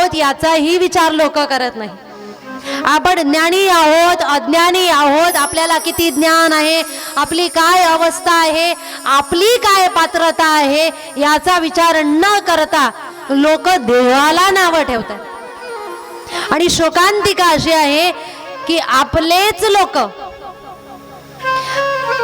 आहोत याचाही विचार लोक करत नाही. आपण ज्ञानी आहोत अज्ञानी आहोत आपल्याला किती ज्ञान आहे आपली काय अवस्था आहे आपली काय पात्रता आहे याचा विचार न करता लोक देवाला नावं ठेवतात. आणि शोकांतिका अशी आहे की आपलेच लोक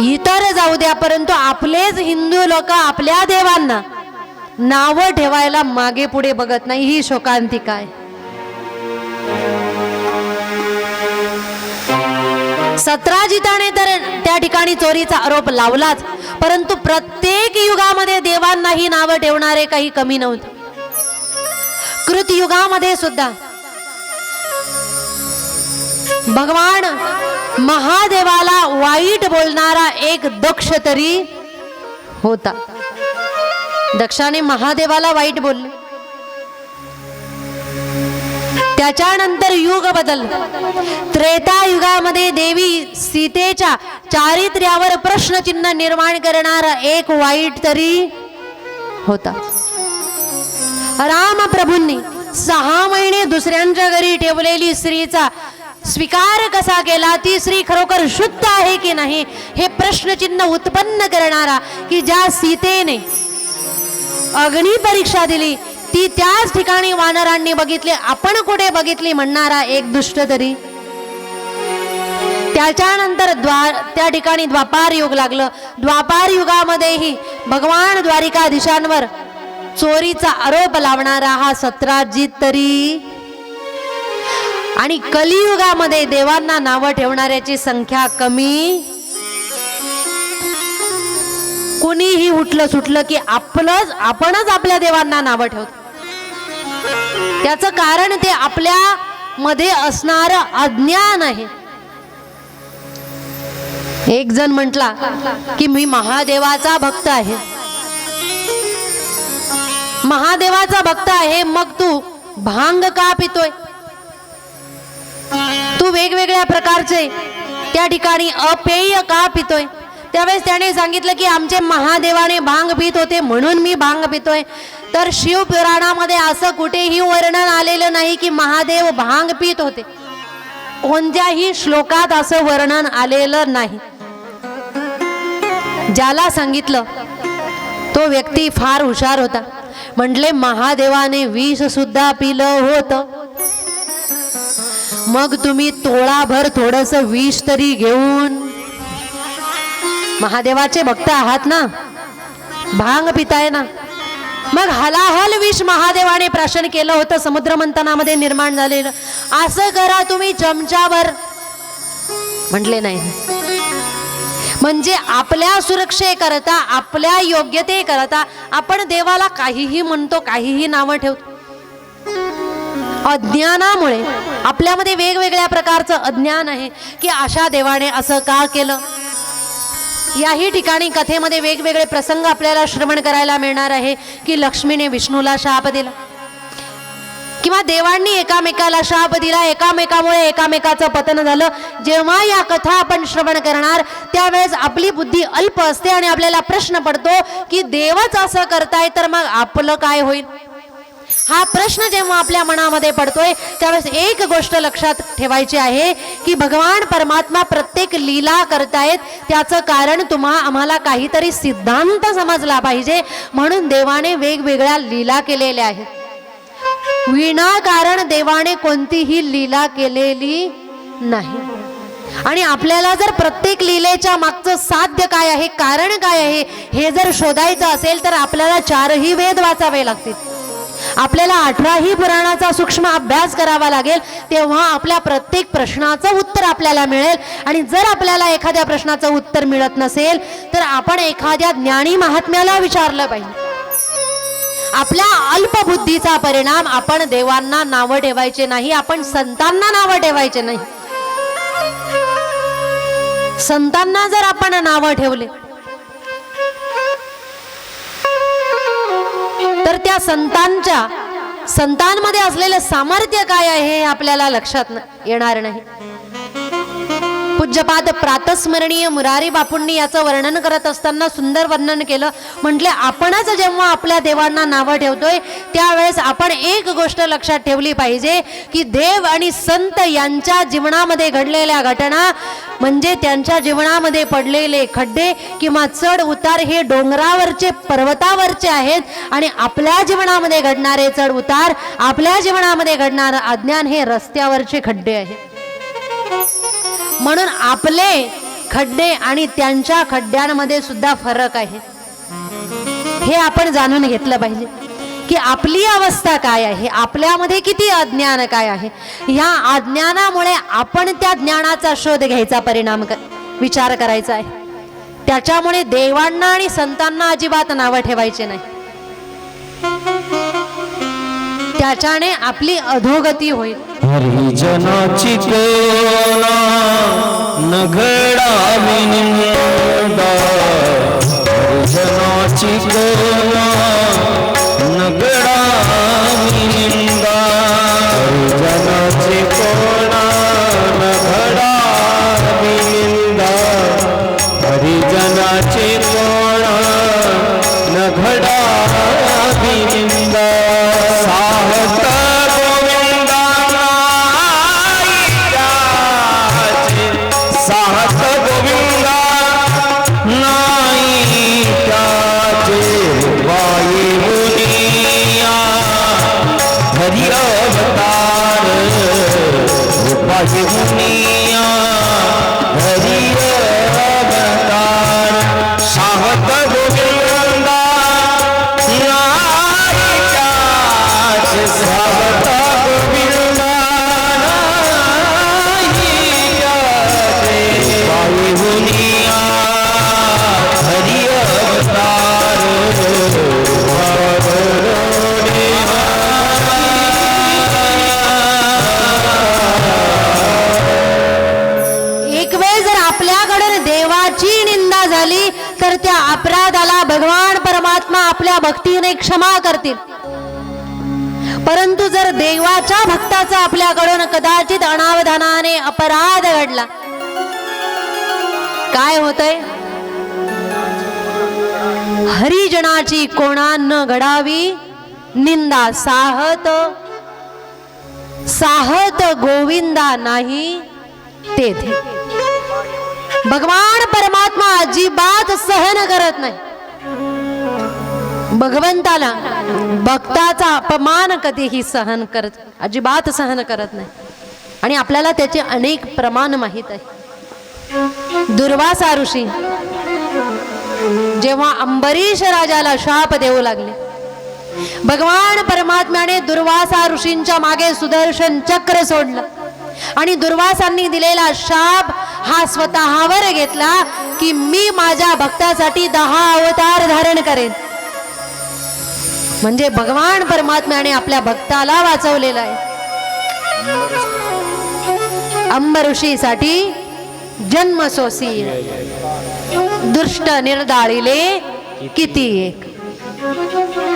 इतर जाऊ द्या परंतु आपलेच हिंदू लोक आपल्या देवांना नावं ठेवायला मागे पुढे बघत नाही. ही शोकांती काय सत्राजिताने तर त्या ठिकाणी चोरीचा आरोप लावलाच. परंतु प्रत्येक युगामध्ये देवांनाही नावं ठेवणारे काही कमी नव्हते. कृतयुगामध्ये सुद्धा भगवान महादेवाला वाईट बोलणारा एक दक्ष तरी होता. दक्षाने महादेवाला वाईट बोलले. त्याच्यानंतर युग बदल त्रेता युगामध्ये देवी सीतेच्या चारित्र्यावर प्रश्नचिन्ह निर्माण करणारा एक वाईट तरी होता. राम प्रभूंनी सहा महिने दुसऱ्यांच्या घरी ठेवलेली स्त्रीचा स्वीकार कसा केला ती स्त्री खरोखर शुद्ध आहे की नाही हे प्रश्नचिन्ह उत्पन्न करणारा की ज्या सीतेने अग्नी परीक्षा दिली. ती त्याच ठिकाणी वानरांनी बघितली. आपण कुठे बघितली म्हणणारा एक दुष्ट तरी. त्याच्यानंतर द्वार त्या ठिकाणी द्वापार युग लागलं. द्वापार युगामध्येही भगवान द्वारिकाधीशांवर चोरीचा आरोप लावणारा हा सत्राजित तरी. आणि कलियुगामध्ये देवांना नावं ठेवणाऱ्याची संख्या कमी. कुणीही उठलं सुटलं की आपलंच आपणच आपल्या देवांना नावं ठेवतो. त्याचं कारण ते आपल्या मध्ये असणार अज्ञान आहे. एक जण म्हटला की मी महादेवाचा भक्त आहे. महादेवाचा भक्त आहे मग तू भांग का पितोय? तू वेगवेगळ्या प्रकारचे त्या ठिकाणी अपेय का पितोय? त्यावेळेस त्याने सांगितलं की आमचे महादेवाने भांग पित होते म्हणून मी भांग पितोय. तर शिवपुराणामध्ये असं कुठेही वर्णन आलेलं नाही की महादेव भांग पित होते. कोणत्याही श्लोकात असं वर्णन आलेलं नाही. ज्याला सांगितलं तो व्यक्ती फार हुशार होता. म्हटले महादेवाने विष सुद्धा पिलं होतं. मग तुम्ही तोळाभर थोडस विष तरी घेऊन महादेवाचे भक्त आहात ना? भांग पिताय ना? मग हलाहल विष महादेवाने प्राशन केलं होतं समुद्र मंथनामध्ये निर्माण झालेलं. असं करा तुम्ही चमच्यावर. म्हटले नाही. म्हणजे आपल्या सुरक्षेकरता आपल्या योग्यते करता आपण देवाला काहीही म्हणतो काहीही नावं ठेवतो. अज्ञानामुळे आपल्यामध्ये वेगवेगळ्या प्रकारचं अज्ञान आहे की अशा देवाने असं का केलं? याही ठिकाणी कथेमध्ये वेगवेगळे प्रसंग आपल्याला श्रवण करायला मिळणार आहे की लक्ष्मीने विष्णूला शाप दिला. किंवा देवांनी एकामेकाला शाप दिला एकामेकामुळे एकामेकाचं पतन झालं. जेव्हा या कथा आपण श्रवण करणार त्यावेळेस आपली बुद्धी अल्प असते आणि आपल्याला प्रश्न पडतो की देवच असं करताय तर मग आपलं काय होईल? हा प्रश्न जेव्हा आपल्या मनामध्ये पडतोय त्यावेळेस एक गोष्ट लक्षात ठेवायची आहे की भगवान परमात्मा प्रत्येक लीला करतायत. त्याचं कारण तुम्हा आम्हाला काहीतरी सिद्धांत समजला पाहिजे म्हणून देवाने वेगवेगळ्या लीला केलेल्या आहेत. विनाकारण देवाने कोणतीही लीला केलेली नाही. आणि आपल्याला जर प्रत्येक लीलेच्या मागचं साध्य काय आहे कारण काय आहे हे जर शोधायचं असेल तर आपल्याला चारही वेद वाचावे लागतील. आपल्याला अठराही पुराणाचा सूक्ष्म अभ्यास करावा लागेल तेव्हा आपल्या प्रत्येक प्रश्नाचं उत्तर आपल्याला मिळेल. आणि जर आपल्याला एखाद्या प्रश्नाचं उत्तर मिळत नसेल तर आपण एखाद्या ज्ञानी महात्म्याला विचारलं पाहिजे. आपल्या अल्पबुद्धीचा परिणाम आपण देवांना नावं ठेवायचे नाही आपण संतांना नावं ठेवायचे नाही. संतांना जर आपण नावं ठेवले त्या संतांच्या संतांमध्ये असलेलं सामर्थ्य काय आहे हे आपल्याला लक्षात येणार नाही. पूज्यपाद प्रातस्मरणीय मुरारी बापूंनी याचं वर्णन करत असताना सुंदर वर्णन केलं. म्हटले आपणच जेव्हा आपल्या देवांना नावं ठेवतोय त्यावेळेस आपण एक गोष्ट लक्षात ठेवली पाहिजे की देव आणि संत यांच्या जीवनामध्ये घडलेल्या घटना म्हणजे त्यांच्या जीवनामध्ये पडलेले खड्डे किंवा चढ उतार हे डोंगरावरचे पर्वतावरचे आहेत. आणि आपल्या जीवनामध्ये घडणारे चढ उतार आपल्या जीवनामध्ये घडणारं अज्ञान हे रस्त्यावरचे खड्डे आहेत. म्हणून आपले खड्डे आणि त्यांच्या खड्ड्यांमध्ये सुद्धा फरक आहे. हे आपण जाणून घेतलं पाहिजे की आपली अवस्था काय आहे आपल्यामध्ये किती अज्ञान काय आहे? ह्या अज्ञानामुळे आपण त्या ज्ञानाचा शोध घ्यायचा परिणाम कर, विचार करायचा आहे. त्याच्यामुळे देवांना आणि संतांना अजिबात नावं ठेवायचे नाही. त्याच्याने आपली अधोगती होईल. हरिजनाची कोणा हरिजनाची Why do you? झाली तर त्या अपराधाला भगवान परमात्मा आपल्या भक्तीने क्षमा करतील. परंतु जर देवाच्या भक्ताचा आपल्याकडून कदाचित अनावधानाने अपराध घडला काय होतंय? हरिजनाची कोणा न घडावी? निंदा साहत साहत गोविंदा नाही तेथे. भगवान परमात्मा अजिबात सहन करत नाही. भगवंताला भक्ताचा अपमान कधीही सहन करत अजिबात सहन करत नाही. आणि आपल्याला त्याचे अनेक प्रमाण माहीत आहे. दुर्वासा ऋषी जेव्हा अंबरीश राजाला शाप देऊ लागले भगवान परमात्म्याने दुर्वासा ऋषींच्या मागे सुदर्शन चक्र सोडलं. आणि दुर्वासांनी दिलेला शाप हा स्वतःवर घेतला की मी माझ्या भक्तासाठी दहा अवतार धारण करेन. म्हणजे भगवान परमात्म्याने आपल्या भक्ताला वाचवलेलं आहे. अंब ऋषीसाठी जन्म सोसी. दुष्ट निर्दाळीले किती एक.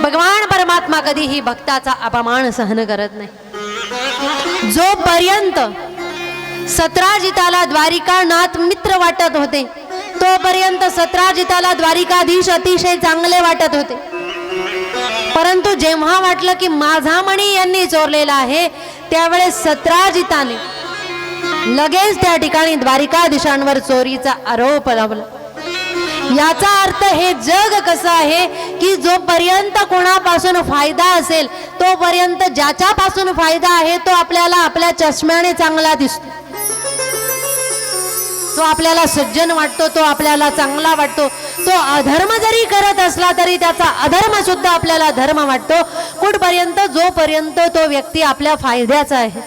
भगवान परमात्मा कधीही भक्ताचा अपमान सहन करत नाही. जोपर्यंत सतराजिताला द्वारिकानाथ मित्र वाटत होते. तोपर्यंत सतराजिताला द्वारिकाधीश अतिशय चांगले वाटत होते. परंतु जेव्हा वाटलं की माझा मणी यांनी चोरलेला आहे त्यावेळेस सतराजिताने लगेच त्या ठिकाणी द्वारिकाधीशांवर चोरीचा आरोप लावला. याचा अर्थ हे जग कसं आहे की जोपर्यंत कोणापासून फायदा असेल तोपर्यंत ज्याच्यापासून फायदा आहे तो आपल्याला आपल्या चष्म्याने चांगला दिसतो. तो आपल्याला सज्जन वाटतो तो आपल्याला चांगला वाटतो. तो अधर्म जरी करत असला तरी त्याचा अधर्म सुद्धा आपल्याला धर्म वाटतो. कुठपर्यंत जोपर्यंत तो व्यक्ती आपल्या फायद्याचा आहे.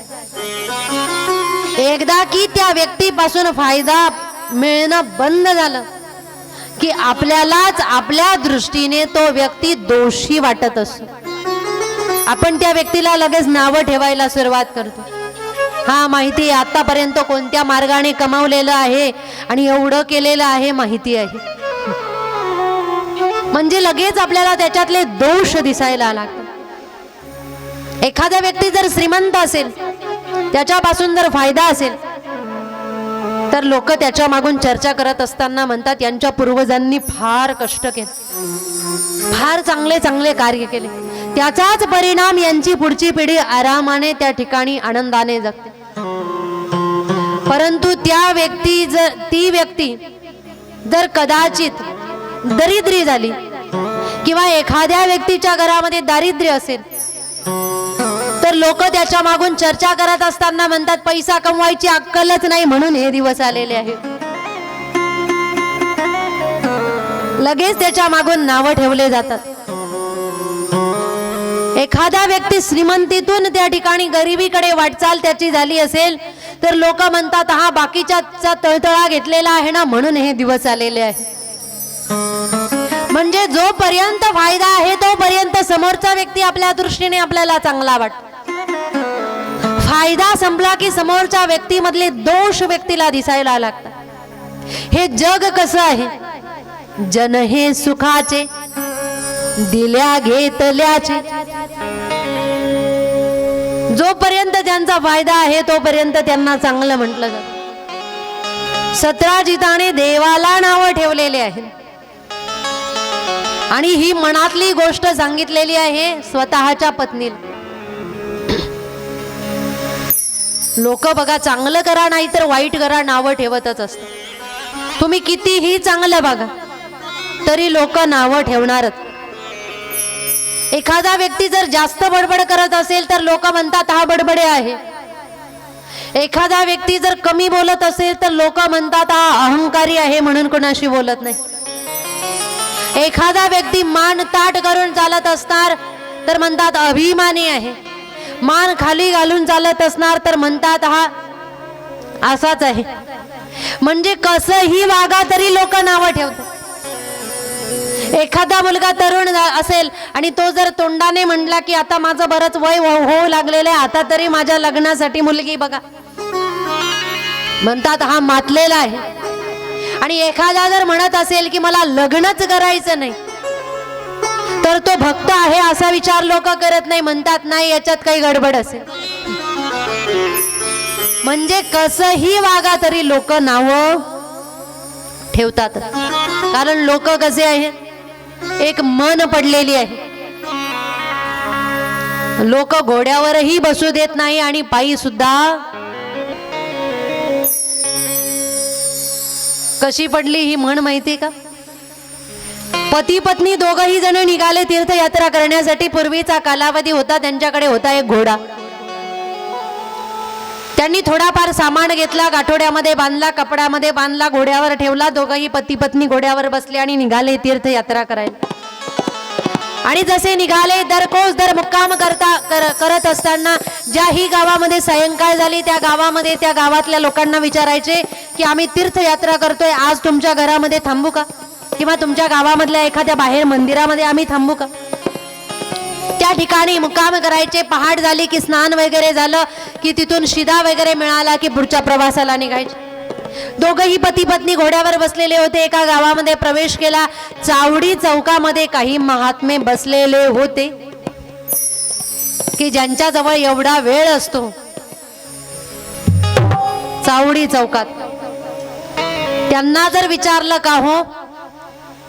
एकदा की त्या व्यक्तीपासून फायदा मिळणं बंद झालं की आपल्यालाच आपल्या दृष्टीने तो व्यक्ती दोषी वाटत असतो. आपण त्या व्यक्तीला लगेच नावं ठेवायला सुरुवात करतो. हा माहिती आतापर्यंत कोणत्या मार्गाने कमावलेलं आहे आणि एवढं केलेलं आहे माहिती आहे. म्हणजे लगेच आपल्याला त्याच्यातले दोष दिसायला लागतात. एखादा व्यक्ती जर श्रीमंत असेल त्याच्यापासून जर फायदा असेल तर लोक त्याच्या मागून चर्चा करत असताना म्हणतात यांच्या पूर्वजांनी फार कष्ट केले. फार चांगले चांगले कार्य केले. त्याचाच परिणाम यांची पुढची पिढी आरामाने त्या ठिकाणी आनंदाने जगते. परंतु त्या व्यक्ती जर ती व्यक्ती जर कदाचित दरिद्री झाली किंवा एखाद्या व्यक्तीच्या घरामध्ये दारिद्र्य असेल तर लोक त्याच्या मागून चर्चा करत असताना म्हणतात पैसा कमवायची अक्कलच नाही म्हणून हे दिवस आलेले आहेत. लगेच त्याच्या मागून नावं ठेवले जातात. एखादा व्यक्ती श्रीमंतीतून त्या ठिकाणी गरिबीकडे वाटचाल त्याची झाली असेल तर लोक म्हणतात हा बाकीच्या तळतळा घेतलेला आहे ना म्हणून हे दिवस आलेले आहे म्हणजे जोपर्यंत फायदा आहे तोपर्यंत समोरचा व्यक्ती आपल्या दृष्टीने आपल्याला चांगला वाटतो. फायदा संपला की समोरच्या व्यक्तीमधले दोष व्यक्तीला दिसायला लागतात. हे जग कसं आहे? जन हे सुखाचे दिल्या घेतल्याचे. जोपर्यंत त्यांचा फायदा आहे तोपर्यंत त्यांना चांगलं म्हटलं जात. सत्राजिताने देवाला नावं ठेवलेले आहेत. आणि ही मनातली गोष्ट सांगितलेली आहे स्वतःच्या पत्नीला. लोक बघा चांगलं करा नाही तर वाईट करा नावं ठेवतच असतात. तुम्ही कितीही चांगलं बघा तरी लोक नावं ठेवणारच. एखादा व्यक्ती जर जास्त बडबड करत असेल तर लोक म्हणतात हा बडबडे आहे. एखादा व्यक्ती जर कमी बोलत असेल तर लोक म्हणतात हा अहंकारी आहे म्हणून कोणाशी बोलत नाही. एखादा व्यक्ती मान ताट करून चालत असणार तर म्हणतात अभिमानी आहे. मान खाली घालून चालत असणार तर म्हणतात हा असाच आहे. म्हणजे कसंही वागा तरी लोक नावं ठेवतात. एखादा मुलगा तरुण असेल आणि तो जर तोंडाने म्हणला की आता माझं बरंच वय हो- होऊ लागलेलं आहे आता तरी माझ्या लग्नासाठी मुलगी बघा. म्हणतात हा मातलेला आहे. आणि एखादा जर म्हणत असेल की मला लग्नच करायचं नाही तर तो भक्त आहे असा विचार लोक करत नाही. म्हणतात नाही याच्यात काही गडबड असेल. म्हणजे कसंही वागा तरी लोक नाव ठेवतात. कारण लोक कसे आहेत? एक मन पडलेली आहे. लोक घोड्यावरही बसू देत नाही आणि पायी सुद्धा कशी पडली ही म्हण माहिती का? पती पत्नी दोघही जण निघाले तीर्थयात्रा करण्यासाठी. पूर्वीचा कालावधी होता त्यांच्याकडे होता एक घोडा. त्यांनी थोडाफार सामान घेतला गाठोड्यामध्ये बांधला कपड्यामध्ये बांधला घोड्यावर ठेवला. दोघंही पती पत्नी घोड्यावर बसले आणि निघाले तीर्थयात्रा करायला. आणि जसे निघाले दर कोस दर मुक्काम करता कर, करत असताना ज्याही गावामध्ये सायंकाळ झाली त्या गावामध्ये त्या गावातल्या लोकांना विचारायचे की आम्ही तीर्थयात्रा करतोय आज तुमच्या घरामध्ये थांबू का? किंवा तुमच्या गावामधल्या एखाद्या बाहेर मंदिरामध्ये आम्ही थांबू का? त्या ठिकाणी मुक्काम करायचे. पहाड झाली की स्नान वगैरे झालं की तिथून शिदा वगैरे मिळाला की पुढच्या प्रवासाला निघायचे. दोघही पती पत्नी घोड्यावर बसलेले होते. एका गावामध्ये प्रवेश केला. चावडी चौकामध्ये काही महात्मे बसलेले होते. की ज्यांच्या जवळ एवढा वेळ असतो. चावडी चौकात. त्यांना जर विचारलं का हो?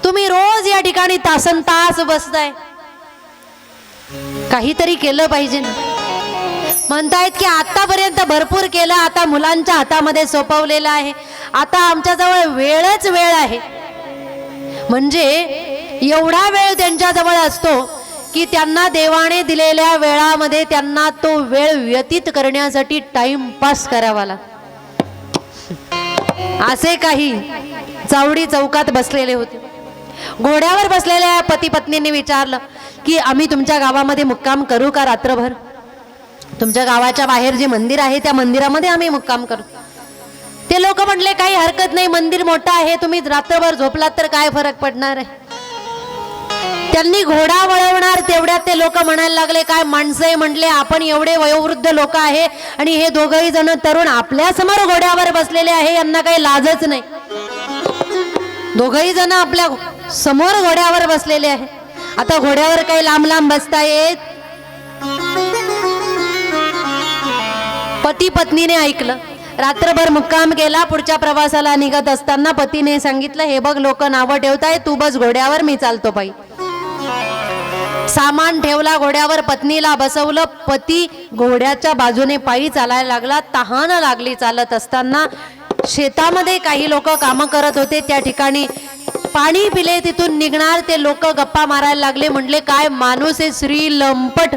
तुम्ही रोज या ठिकाणी तासन तास बसताय. काहीतरी केलं पाहिजे. ना म्हणतायत की आतापर्यंत भरपूर केलं आता मुलांच्या हातामध्ये सोपवलेलं आहे. आता आमच्याजवळ वेळच वेळ आहे. म्हणजे एवढा वेळ त्यांच्याजवळ असतो की त्यांना देवाने दिलेल्या वेळामध्ये त्यांना तो वेळ व्यतीत करण्यासाठी टाइमपास करावा लागतो. असे काही चावडी चौकात बसलेले होते. घोड्यावर बसलेल्या पती पत्नींनी विचारलं की आम्ही तुमच्या गावामध्ये मुक्काम करू का रात्रभर? तुमच्या गावाच्या बाहेर जे मंदिर आहे त्या मंदिरामध्ये आम्ही मुक्काम करू. ते लोक म्हटले काही हरकत नाही मंदिर मोठं आहे तुम्ही रात्रभर झोपलात तर काय फरक पडणार आहे? त्यांनी घोडा वळवणार तेवढ्यात ते लोक म्हणायला लागले काय माणसं म्हटले आपण एवढे वयोवृद्ध लोक आहे आणि हे दोघही जण तरुण आपल्यासमोर घोड्यावर बसलेले आहे यांना काही लाजच नाही. दोघही जण आपल्यासमोर घोड्यावर बसलेले आहे. आता घोड्यावर काही लांब लांब बसता येत पती पत्नीने ऐकलं. रात्रभर मुक्काम केला पुढच्या प्रवासाला निघत असताना पतीने सांगितलं हे बघ लोक नावं ठेवताय तू बस घोड्यावर मी चालतो पायी सामान ठेवला घोड्यावर पत्नीला बसवलं. पती घोड्याच्या बाजूने पायी चालायला लागला. तहान लागली चालत असताना शेतामध्ये काही लोक कामं करत होते. त्या ठिकाणी पाणी पिले तिथून निघणार ते लोक गप्पा मारायला लागले. म्हटले काय माणूस आहे श्री लंपट.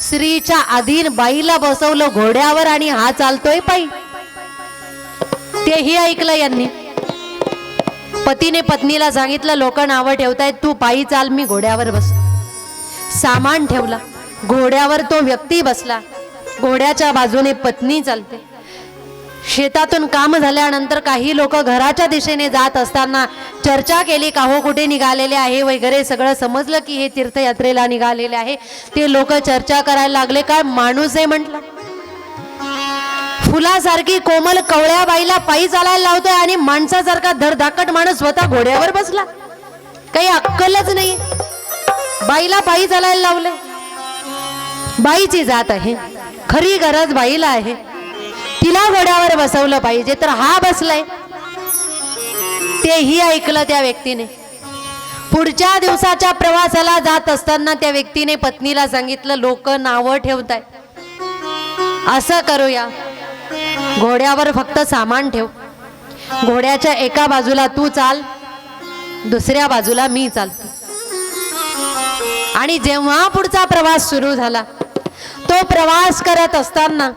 स्त्रीच्या अधीन बाईला बसवलं घोड्यावर आणि हा चालतोय पायी. तेही ऐकलं यांनी. पतीने पत्नीला सांगितलं लोक नावं ठेवतायत तू पायी चाल मी घोड्यावर बस सामान ठेवला. घोड्यावर तो व्यक्ती बसला. घोड्याच्या बाजूने पत्नी चालते. शेतातून काम झाल्यानंतर काही लोक घराच्या दिशेने जात असताना चर्चा केली का हो कुठे निघालेले आहे? वगैरे सगळं समजलं की हे तीर्थयात्रेला निघालेले आहे. ते लोक चर्चा करायला लागले काय माणूस आहे? म्हटलं. फुलासारखी कोमल कवळ्या बाईला पायी चालायला लावतोय आणि माणसासारखा धडधाकट माणूस स्वतः घोड्यावर बसला. काही अक्कलच नाही. बाईला पायी चालायला लावले. बाईची जात आहे. खरी गरज बाईला आहे. तिला घोड्यावर बसवलं पाहिजे तर हा बसलाय. तेही ऐकलं त्या व्यक्तीने. पुढच्या दिवसाच्या प्रवासाला जात असताना त्या व्यक्तीने पत्नीला सांगितलं लोक नावं ठेवताय. असं करूया. घोड्यावर फक्त सामान ठेव. घोड्याच्या एका बाजूला तू चाल दुसऱ्या बाजूला मी चालतो. आणि जेव्हा पुढचा प्रवास सुरू झाला तो प्रवास करत असताना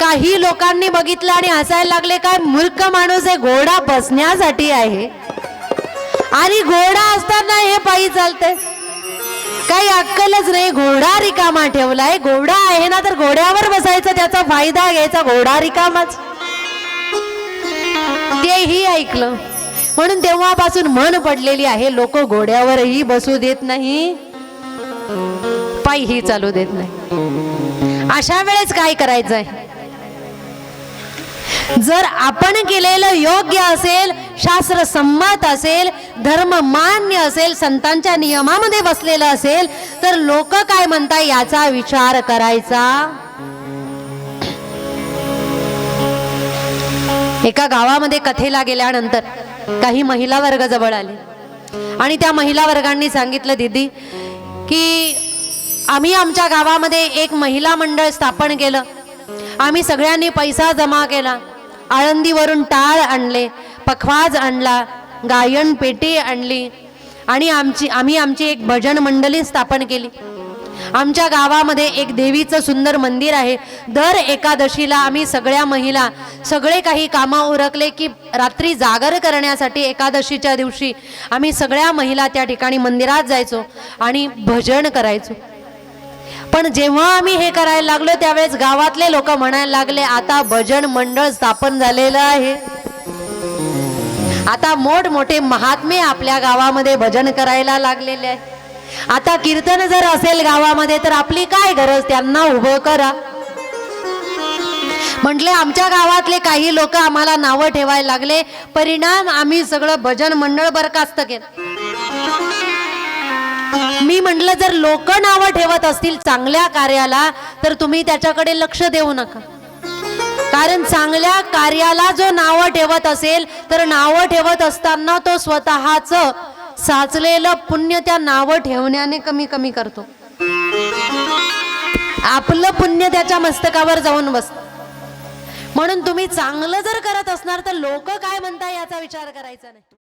काही लोकांनी बघितलं आणि हसायला लागले काय मूर्ख माणूस आहे घोडा बसण्यासाठी आहे. आणि घोडा असताना हे पायी चालते काही अक्कलच नाही घोडा रिकामा ठेवलाय. घोडा आहे ना तर घोड्यावर बसायचा त्याचा फायदा घ्यायचा घोडा रिकामाच. तेही ऐकलं. म्हणून तेव्हापासून मन पडलेली आहे लोक घोड्यावरही बसू देत नाही पायीही चालू देत नाही. अशा वेळेस काय करायचंय? जर आपण केलेलं योग्य असेल शास्त्र संमत असेल धर्म मान्य असेल संतांच्या नियमामध्ये बसलेलं असेल तर लोक काय म्हणता याचा विचार करायचा? एका गावामध्ये कथेला गेल्यानंतर काही महिला वर्ग जवळ आले. आणि त्या महिला वर्गांनी सांगितलं दीदी की आम्ही आमच्या गावामध्ये एक महिला मंडळ स्थापन केलं. आम्ही सगळ्यांनी पैसा जमा केला. आळंदीवरून टाळ आणले पखवाज आणला गायन पेटी आणली आणि आमची आम्ही आमची एक भजन मंडळी स्थापन केली. आमच्या गावामध्ये एक देवीचं सुंदर मंदिर आहे. दर एकादशीला आम्ही सगळ्या महिला सगळे काही कामं उरकले की रात्री जागर करण्यासाठी एकादशीच्या दिवशी आम्ही सगळ्या महिला त्या ठिकाणी मंदिरात जायचो आणि भजन करायचो. पण जेव्हा आम्ही हे करायला लागलो त्यावेळेस गावातले लोक म्हणायला लागले आता भजन मंडळ स्थापन झालेलं आहे. आता मोठमोठे महात्मे आपल्या गावामध्ये भजन करायला लागलेले आहे आता कीर्तन जर असेल गावामध्ये तर आपली काय गरज? त्यांना उभं करा. म्हटले आमच्या गावातले काही लोक आम्हाला नावं ठेवायला लागले. परिणाम आम्ही सगळं भजन मंडळ बरखास्त केलं. मी म्हटलं जर लोक नावं ठेवत असतील चांगल्या कार्याला तर तुम्ही त्याच्याकडे लक्ष देऊ नका. कारण चांगल्या कार्याला जो नावं ठेवत असेल तर नावं ठेवत असताना तो स्वतःच साचलेलं पुण्य त्या नावं ठेवण्याने कमी कमी करतो. आपलं पुण्य त्याच्या मस्तकावर जाऊन बसत. म्हणून तुम्ही चांगलं जर करत असणार तर लोक काय म्हणता याचा विचार करायचा नाही.